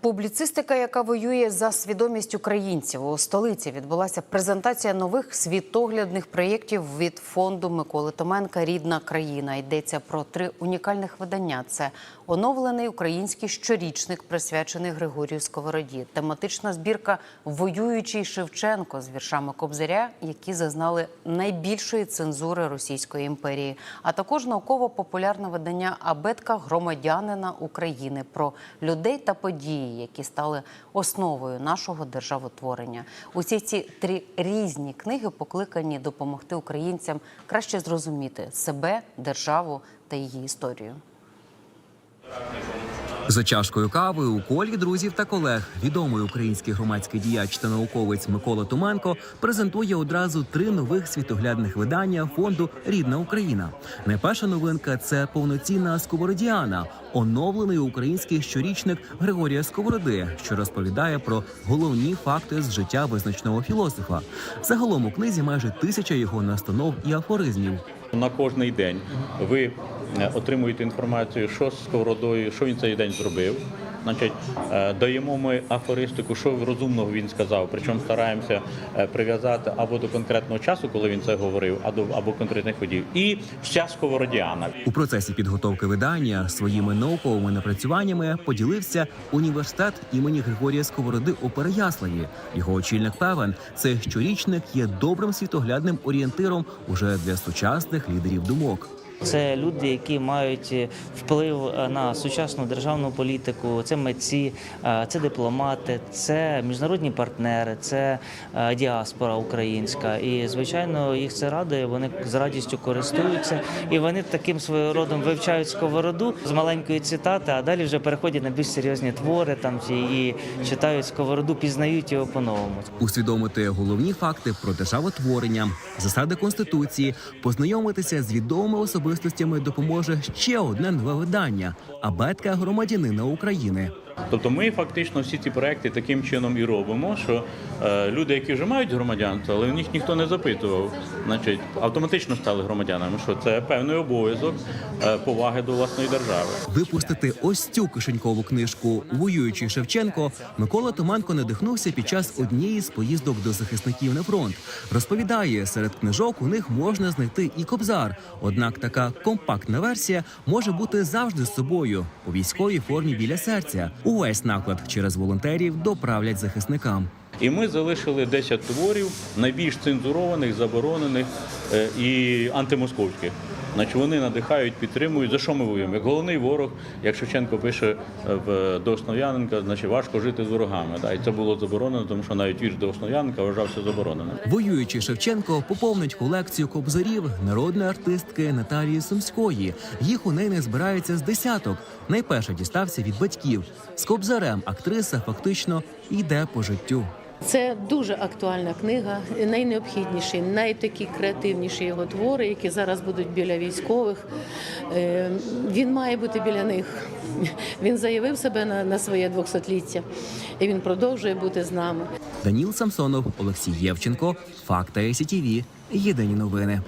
Публіцистика, яка воює за свідомість українців у столиці, відбулася презентація нових світоглядних проєктів від фонду Миколи Томенка Рідна країна. Йдеться про три унікальних видання: це оновлений український щорічник, присвячений Григорію Сковороді, тематична збірка Воюючий Шевченко з віршами Кобзаря, які зазнали найбільшої цензури Російської імперії, а також науково-популярне видання Абетка громадянина України про людей та події, які стали основою нашого державотворення. Усі ці три різні книги покликані допомогти українцям краще зрозуміти себе, державу та її історію. За чашкою кави у колі друзів та колег відомий український громадський діяч та науковець Микола Томенко презентує одразу три нових світоглядних видання фонду Рідна Україна. Найперша новинка це повноцінна сковородіана, оновлений український щорічник Григорія Сковороди, що розповідає про головні факти з життя визначного філософа. Загалом у книзі майже тисяча його настанов і афоризмів. На кожний день ви отримуєте інформацію, що з сковородою, що він цей день зробив. Значить, е, даємо ми афористику, що розумного він сказав. Причому стараємося е, прив'язати або до конкретного часу, коли він це говорив, або конкретних подій. І вся сковородіана. У процесі підготовки видання своїми науковими напрацюваннями поділився університет імені Григорія Сковороди у Переяславі. Його очільник певен, цей щорічник є добрим світоглядним орієнтиром уже для сучасних лідерів думок. Це люди, які мають е, вплив е, на сучасну державну політику. Це митці, е, це дипломати, це міжнародні партнери, це діаспора українська. І звичайно, їх це радує. Вони з радістю користуються, і вони таким своїм родом вивчають сковороду з маленької цитати, а далі вже переходять на більш серйозні твори там і читають сковороду, пізнають його по-новому. Усвідомити головні факти про державотворення, засади конституції, познайомитися з відомими особистостями допоможе ще одне нове видання абетка громадянина України. Тобто ми фактично всі ці проекти таким чином і робимо, що е, люди, які вже мають громадянство, але в них ніхто не запитував, значить, автоматично стали громадянами. Що це певний обов'язок е, поваги до власної держави. Випустити ось цю кишенькову книжку Воюючий Шевченко Микола Томанко надихнувся під час однієї з поїздок до захисників на фронт. Розповідає, серед книжок у них можна знайти і кобзар. Однак така компактна версія може бути завжди з собою у військовій формі біля серця. Увесь наклад через волонтерів доправлять захисникам. І ми залишили 10 творів найбільш цензурованих, заборонених е, і антимосковських. Значить, вони надихають, підтримують. За що ми воюємо? Як головний ворог, як Шевченко пише е, в до Основ'яненка, значить важко жити з ворогами. І це було заборонено, тому що навіть вірш до Основ'яненка вважався забороненим. Воюючий Шевченко поповнить колекцію кобзарів народної артистки Наталії Сумської. Їх у неї не збирається з десяток. Найперше дістався від батьків. З кобзарем актриса фактично йде по життю. Це дуже актуальна книга, найнеобхідніші, найтакі креативніші його твори, які зараз будуть біля військових. Е, Він має бути біля них. Він заявив себе на, на своє 200-ліття, і він продовжує бути з нами. Даніл Самсонов, Олексій Євченко, Факта СІТІВІ. Єдині новини.